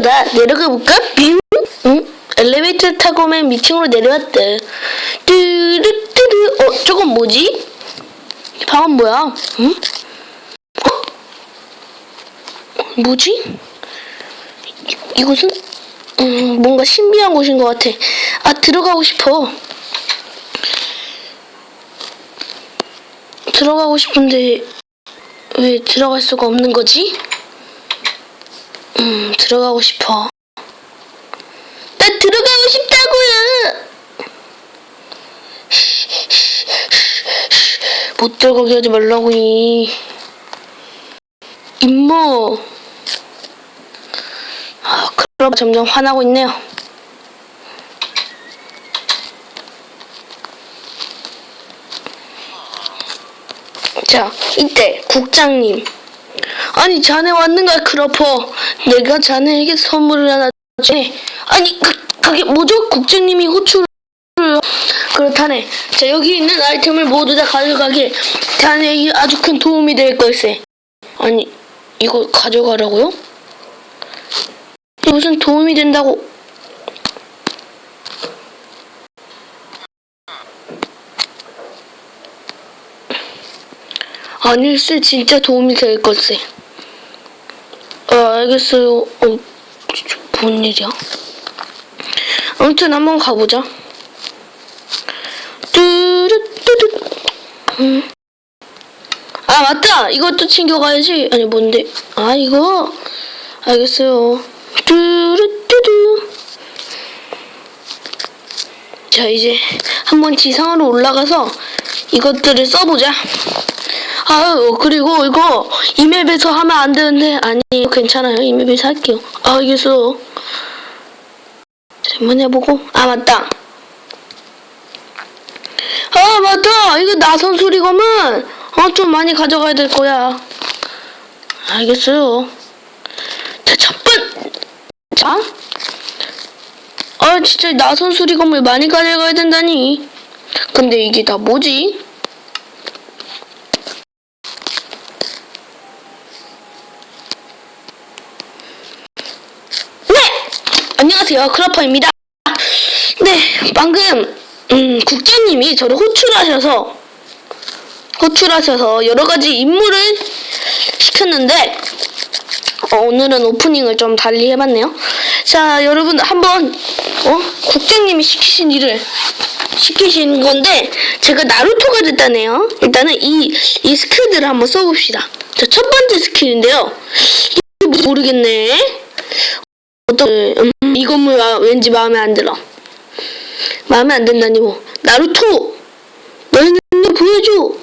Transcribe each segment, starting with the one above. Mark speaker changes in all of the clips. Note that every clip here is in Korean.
Speaker 1: 엘리베이터다. 내려가 볼까? 빙. 응? 엘리베이터 타고 맨 미팅으로 내려왔다. 뚜루뚜루. 어, 저건 뭐지? 이 방은 뭐야? 응? 어? 뭐지? 이, 이곳은 음, 뭔가 신비한 곳인 것 같아. 아, 들어가고 싶어. 들어가고 싶은데 왜 들어갈 수가 없는 거지? 음, 들어가고 싶어. 나 들어가고 싶다고요. 못 들어가게 하지 말라고 이 임모. 아, 그럼 점점 화나고 있네요. 자, 이때 국장님. 아니 자네 왔는가 크로퍼. 내가 자네에게 선물을 하나 주네. 아니 그, 그게 뭐죠? 국장님이 호출을 그렇다네. 자 여기 있는 아이템을 모두 다 가져가게. 자네에게 아주 큰 도움이 될 걸세. 아니 이거 가져가라고요? 무슨 도움이 된다고? 아닐세 진짜 도움이 될 걸세. 아 알겠어요. 어, 뭔 일이야? 아무튼 한번 가보자. 뚜루뚜루. 음. 아 맞다. 이것도 챙겨가야지. 아니 뭔데? 아 이거 알겠어요. 뚜루뚜루. 자 이제 한번 지상으로 올라가서 이것들을 써보자. 아유 그리고 이거 이 맵에서 하면 안 되는데. 아니 괜찮아요. 이 맵에서 할게요. 아 알겠어 자, 한번 해보고. 아 맞다. 아 맞다. 이거 나선 수리검은 어 좀 많이 가져가야 될 거야. 알겠어요. 자 첫 번 자. 아 진짜 나선 수리검을 많이 가져가야 된다니 근데 이게 다 뭐지? 네! 안녕하세요. 크라퍼입니다. 네, 방금, 음, 국장님이 저를 호출하셔서, 호출하셔서 여러 가지 임무를 시켰는데, 어, 오늘은 오프닝을 좀 달리 해봤네요. 자, 여러분, 한번, 어? 국장님이 시키신 일을 시키신 건데, 제가 나루토가 됐다네요. 일단은 이, 이 스킬들을 한번 써봅시다. 자, 첫 번째 스킬인데요. 모르겠네. 어떤 음, 이 건물 아, 왠지 마음에 안 들어. 마음에 안 든다니 뭐. 나루토 너의 능력 보여줘.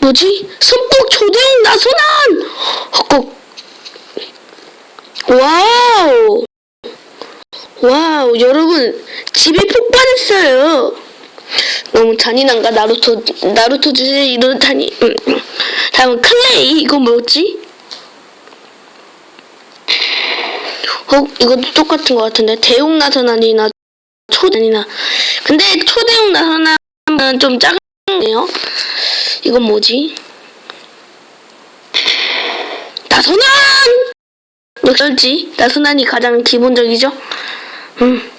Speaker 1: 뭐지? 선복 초대형 나선한. 헛곡. 와우. 와우 여러분 집이 폭발했어요. 너무 잔인한가 나루토 나루토 주제 이렇다니. 음. 음. 다음은 클레이 이거 뭐지? 어, 이것도 똑같은 것 같은데 대용 나선아니나 초대이나 근데 초대용 나선아는 좀 작네요. 이건 뭐지? 나선안! 역설지 나선안이 가장 기본적이죠. 음.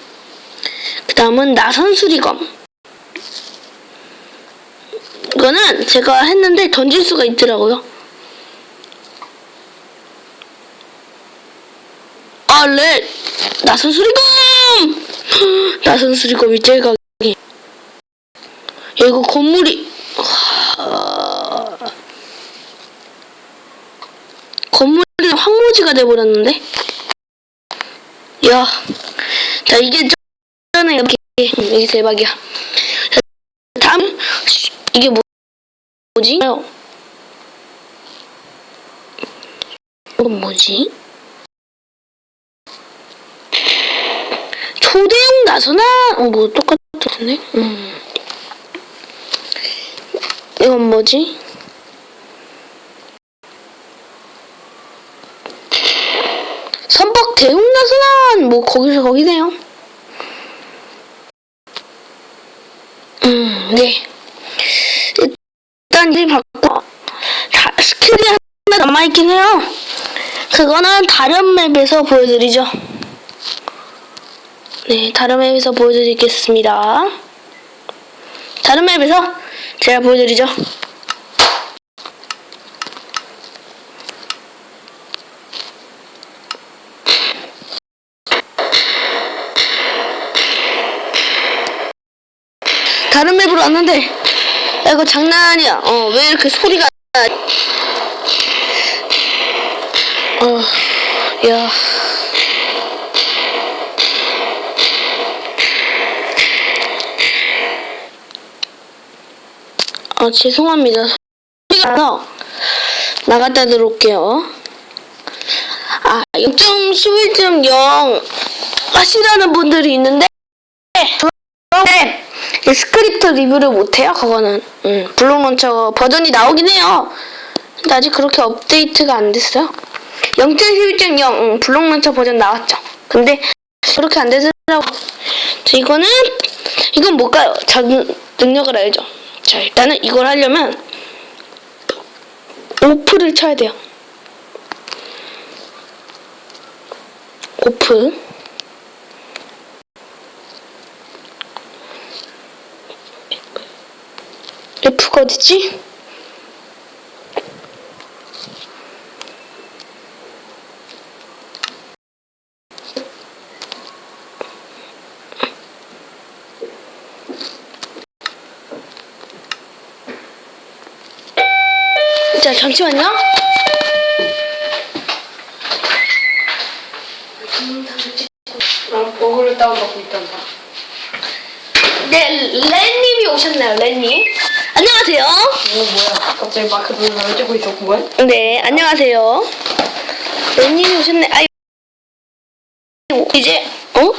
Speaker 1: 그 다음은 나선 수리검. 이거는 제가 했는데 던질 수가 있더라고요. 아, 렛! 나선 수리검! 나선 수리검이 제일 강해. 야, 이거 건물이. 하... 건물이 황무지가 돼버렸는데? 야. 자, 이게 전에 이렇게. 이게 대박이야. 자, 다음. 이게 뭐, 뭐지? 이건 뭐지? 초대형 나서나 어, 뭐 똑같은데? 음. 이건 뭐지? 선박 대웅 나서난 뭐 거기서 거기네요. 음, 네. 일단 일 바꿔 다 스킬이 하나 남아있긴 해요. 그거는 다른 맵에서 보여드리죠. 네, 다른 맵에서 보여드리겠습니다. 다른 맵에서 제가 보여드리죠. 다른 맵으로 왔는데 야 이거 장난이야 어 왜 이렇게 소리가 나 어, 야. 아, 죄송합니다. 소리가 나서 나갔다 들어올게요. 아, 0.11.0 하시라는 분들이 있는데, 네, 이 스크립트 리뷰를 못해요, 그거는. 음, 블록 런처 버전이 나오긴 해요. 근데 아직 그렇게 업데이트가 안 됐어요. 0.11.0 응, 블록 런처 버전 나왔죠. 근데 그렇게 안 되더라고. 자, 이거는 이건 뭘까요? 자, 능- 능력을 알죠. 자, 일단은 이걸 하려면 오프를 쳐야 돼요. 오프. F가 어디지? 자, 잠시만요.
Speaker 2: 어, 버그를 다운받고 있단다.
Speaker 1: 네, 렌님이 오셨나요, 렌님? 안녕하세요.
Speaker 2: 이거 뭐야? 갑자기 마크 누르면 찍고 있었구만.
Speaker 1: 네, 안녕하세요. 렌님이 오셨네. 아이, 이제, 어?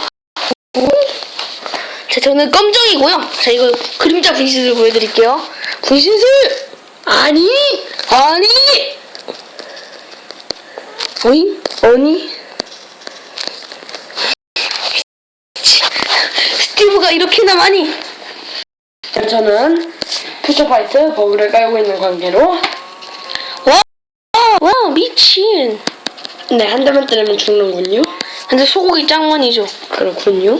Speaker 1: 자, 저는 검정이고요. 자, 이거 그림자 분신술 보여드릴게요. 분신술! 아니! 아니! 어이? 아니? 스티브가 이렇게나 많이!
Speaker 2: 자, 저는 퓨처파이트 버그를 깔고 있는 관계로
Speaker 1: 와! 와, 미친!
Speaker 2: 네, 한 대만 때리면 죽는군요.
Speaker 1: 근데 소고기 짱만이죠.
Speaker 2: 그렇군요.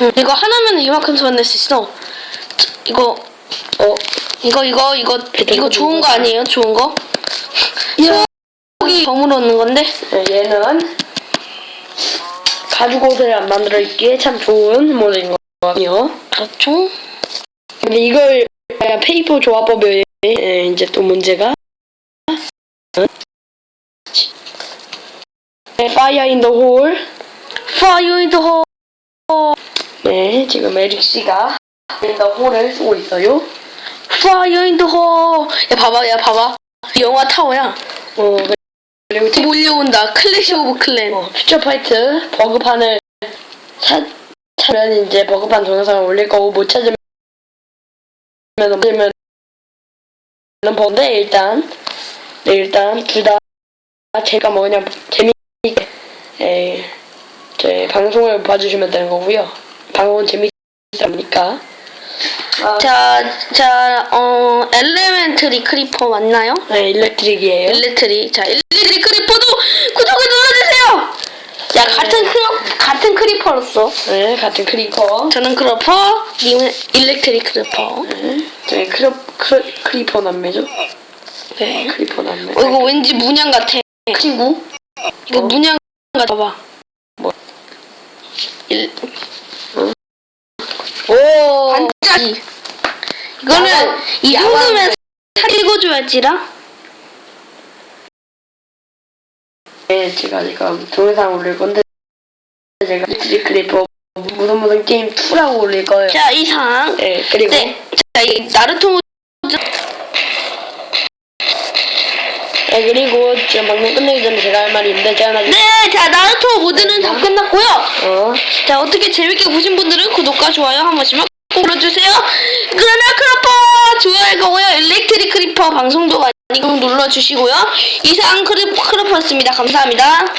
Speaker 1: 응, 이거 하나면 이만큼 만날 수 있어. 이거
Speaker 2: 어,
Speaker 1: 이거 이거 이거 이거 좋은 거 아니에요? 좋은 거? 소고기 버무러 넣는 건데.
Speaker 2: 네, 얘는 가죽 옷을 안 만들어 입기에 참 좋은 모델인 것 같아요.
Speaker 1: 그렇죠.
Speaker 2: 근데 이걸 페이퍼 조합법에 예, 이제 또 문제가 파이어 인더 홀.
Speaker 1: Fire in the hole.
Speaker 2: 네, 지금 에릭 씨가 인더 홀을 쓰고 있어요.
Speaker 1: Fire in the hole. 야 봐봐, 야 봐봐. 영화 타워야.
Speaker 2: 어, 그리고 티-
Speaker 1: 몰려온다. 클래시 오브 클랜.
Speaker 2: 어, 퓨처 파이트 버그판을 찾, 찾으면 이제 버그판 동영상을 올릴 거고 못 찾으면 찾으면 버인데 일단 네 일단 둘 다 제가 뭐 그냥 재미있게 에, 제 방송을 봐주시면 되는 거고요. 방송은 재미있으니까 아,
Speaker 1: 자, 자, 어, 엘레멘트리 크리퍼 맞나요?
Speaker 2: 네, 일렉트릭이에요.
Speaker 1: 일렉트리. 자, 일렉트리 크리퍼도 구독을 눌러주세요. 야, 같은 크 같은 크리퍼로서
Speaker 2: 네, 같은 크리퍼.
Speaker 1: 저는 크리퍼, 님은 일렉트리 크리퍼.
Speaker 2: 네, 저희 크리, 크리, 크리퍼 남매죠.
Speaker 1: 네.
Speaker 2: 크리퍼 남매.
Speaker 1: 어, 이거 왠지 문양 같아. 친구? 이거
Speaker 2: 어?
Speaker 1: 문양 같아. 봐봐.
Speaker 2: 뭐?
Speaker 1: 일,
Speaker 2: 오,
Speaker 1: 반짝 이. 이거는
Speaker 2: 야광-
Speaker 1: 이 정도면 사 읽어줘야지라.
Speaker 2: 네, 제가 지금 동영상 올릴 건데 제가 크리퍼 무슨 무슨 게임 2라고 올릴 거예요.
Speaker 1: 자, 이상.
Speaker 2: 네, 그리고
Speaker 1: 네. 자, 이 나루토 모드.
Speaker 2: 네, 그리고 지금 방송 끝내기 전에 제가 할 말이 있는데 제가 나중에
Speaker 1: 네, 자, 나루토 모드는 다 끝났고요.
Speaker 2: 어,
Speaker 1: 자, 어떻게 재밌게 보신 분들은 구독과 좋아요 한 번씩만 꼭 눌러주세요. 그러나 크로퍼 좋아할 거고요. 일렉트릭 크리퍼 방송도 많이 꼭 눌러주시고요. 이상 크리, 크로퍼였습니다. 감사합니다.